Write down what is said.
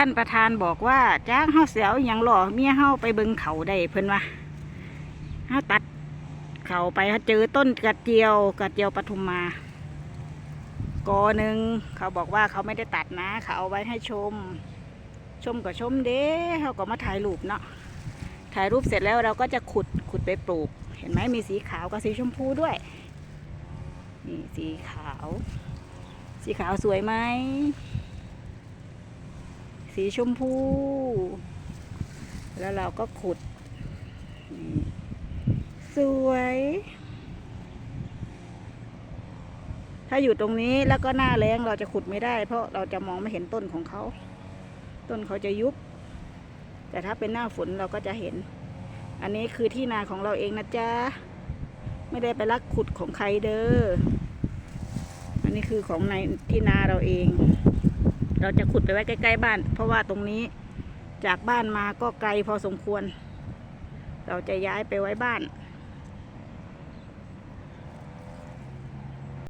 ท่านประธานบอกว่าจ้างเฮาเสียวอย่างหล่อเมียเฮาไปเบิงเขาได้เพิ่นว่าเฮาตัดเขาไปเฮาเจอต้นกระเจียวกระเจียวปทุมมากอหนึ่งเขาบอกว่าเขาไม่ได้ตัดนะ เขาเอาไว้ให้ชม ชมก็ชมเด้เขาก็มาถ่ายรูปเนาะถ่ายรูปเสร็จแล้วเราก็จะขุดขุดไปปลูก เห็นไหมมีสีขาวกับสีชมพูด้วยนี่สีขาว สีขาวสวยไหม สีชมพู แล้วเราก็ขุด สวย ถ้าอยู่ตรงนี้แล้วก็หน้าแรงเราจะขุดไม่ได้ เพราะเราจะมองไม่เห็นต้นของเขา ต้นเขาจะยุบ แต่ถ้าเป็นหน้าฝนเราก็จะเห็น อันนี้คือที่นาของเราเองนะจ๊ะ ไม่ได้ไปลักขุดของใครเด้อ อันนี้คือของในที่นาเราเอง เราจะขุดไปไว้ใกล้ๆบ้าน เพราะว่าตรงนี้จากบ้านมาก็ไกลพอสมควร เราจะย้ายไปไว้บ้าน